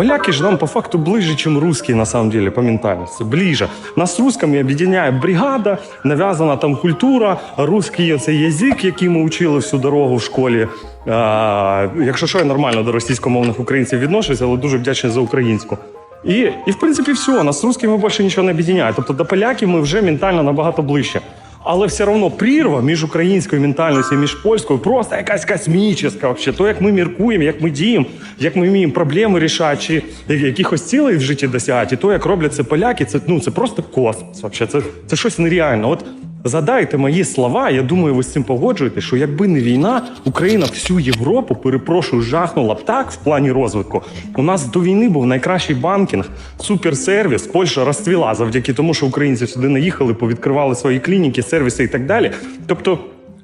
Поляки же нам по факту ближе, чем русские, на самом деле, по ментальности. Ближе. Нас з русскими об'єднує бригада, нав'язана там культура, русський це язик, який ми вчили всю дорогу в школі. А, якщо що, я нормально до російськомовних українців відношуся, але дуже вдячний за українську. І, і в принципі, все, нас з русскими більше нічого не об'єднує. Тобто до поляків ми вже ментально набагато ближче. Але все одно прірва між українською ментальністю і між польською просто якась космічна. Взагалі. То, як ми міркуємо, як ми діємо, як ми вміємо проблеми рішати, чи якихось цілей в житті досягати, і то, як роблять це поляки, це, ну, це просто космос. Вообще. Це, це щось нереальне. От задайте мої слова, я думаю, ви з цим погоджуєте, що якби не війна, Україна всю Європу, перепрошую, жахнула б так в плані розвитку. У нас до війни був найкращий банкінг, суперсервіс. Польща розцвіла завдяки тому, що українці сюди наїхали, повідкривали свої клініки, сервіси і так далі. Тобто.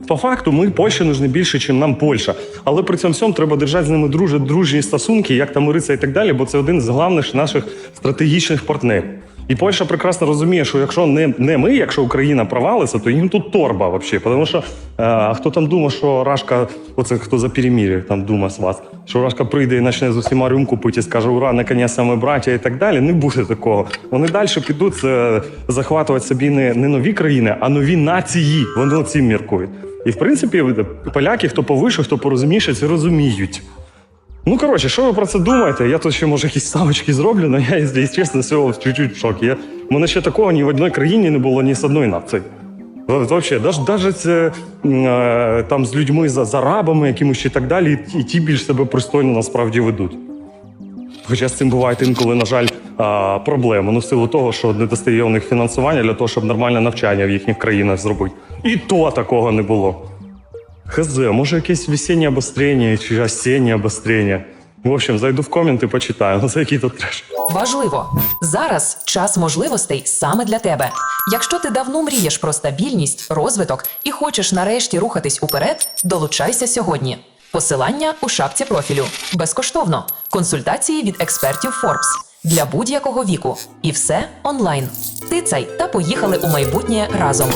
По факту, ми Польщі нужні більше, ніж нам Польща. Але при цьому всьому треба держати з ними дружні, стосунки, як там миритися і так далі, бо це один з головних наших стратегічних партнерів. І Польща прекрасно розуміє, що якщо не, не ми, якщо Україна провалиться, то їм тут торба взагалі. Тому що е, хто там думає, що Рашка, оце хто за перемір'я там думає з вас, що Рашка прийде і почне з усіма рюмку пити і скаже ура, наконець ми браття і так далі. Не буде такого. Вони далі підуть е, захватувати собі не, не нові країни, а нові нації. Вони цим міркують. І в принципі, поляки, хто повише, хто порозумніше, це розуміють. Ну, коротше, що ви про це думаєте? Я тут ще, може, якісь ставочки зроблю, але я, якщо чесно, цього чуть-чуть в шокі. Я, мене ще такого ні в одній країні не було ні з одної нації. Взагалі, навіть, е, там з людьми, з арабами якимось і так далі, і, ті більш себе пристойно насправді ведуть. Хоча з цим буває інколи, на жаль, а, проблеми. Ну, в силу того, що не достає у них фінансування для того, щоб нормальне навчання в їхніх країнах зробити. І то такого не було. Хз, може якесь весіннє обострення чи осіннє обострення. В общем, зайду в коменти, почитаю. Ну, це який тут треш. Важливо зараз час можливостей саме для тебе. Якщо ти давно мрієш про стабільність, розвиток і хочеш нарешті рухатись уперед, долучайся сьогодні. Посилання у шапці профілю безкоштовно. Консультації від експертів Forbes для будь-якого віку. І все онлайн. Тицай та поїхали у майбутнє разом.